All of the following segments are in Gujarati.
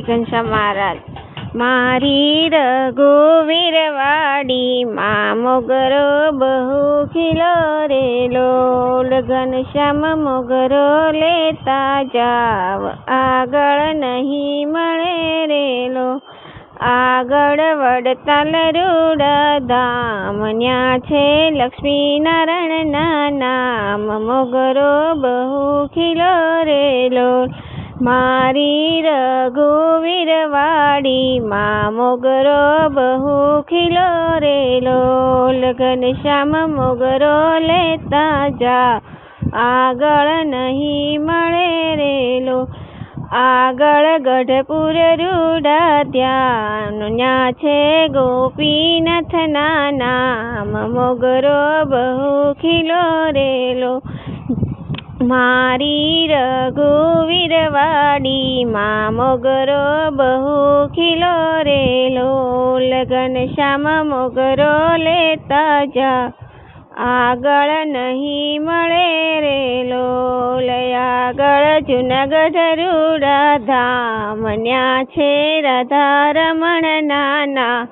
ઘનશ્યામ મહારાજ. મારી રઘુવીરવાડી માં મોગરો બહુ ખીલો રે લોલ. ઘનશ્યામ મોગરો લેતા જાવ. આગળ નહીં મળે રેલો આગળ વડતાલ રૂડા ધામ. ન્યા છે લક્ષ્મીનારાયણના નામ. મોગરો બહુ ખીલો રેલો મારી રઘુવીરવાડીમાં મોગરો બહુ ખીલો રેલો ઘનશ્યામ મોગરો લેતા જા. આગળ નહીં મળે રેલો આગળ ગઢપુર રૂડા ત્યાં. ન્યા છે ગોપીનાથના નામ. મોગરો બહુ ખીલો રેલો મારી રઘુવીર વાડી માં મોગરો બહુ ખીલો રેલો લગન શ્યામ મોગરો લેતા જા. આગળ નહીં મળે રેલો આગળ જુનાગઢ રૂડા ધામ ન્યા છે રાધા રમણ નાના.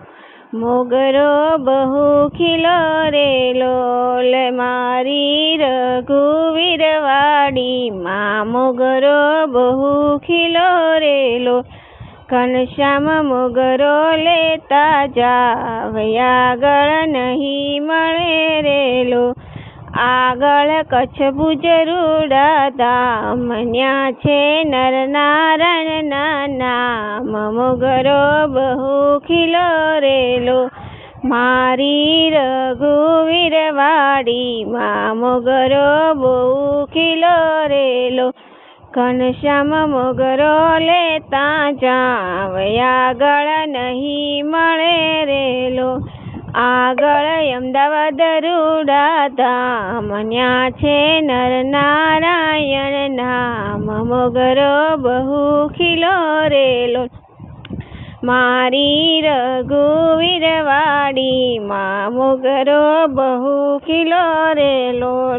મોગરો બહુ ખીલો રેલો મારી રઘુવીર વાડી મોગરો બહુ ખીલો રેલો ઘનશ્યામ મોગરો લેતા જાવ આગળ નહીં મળે રેલો આગળ કચ્છ ભુજ રૂડા ધામ ન્યા છે નરનારાયણના નામ. મોગરો બહુ ખીલો રેલો મારી રઘુવીર વાડી માં મોગરો બહુ ખીલો રેલો ઘનશ્યામ મોગરો લેતા જાવ. આગળ નહીં મળે રેલો. આગળ અમદાવાદ રૂડાતા મન્યા છે છે નરનારાયણ નામ, મોગરો બહુ ખીલો રેલો મારી રઘુવીરવાડી માં મોગરો બહુ ખીલો રેલો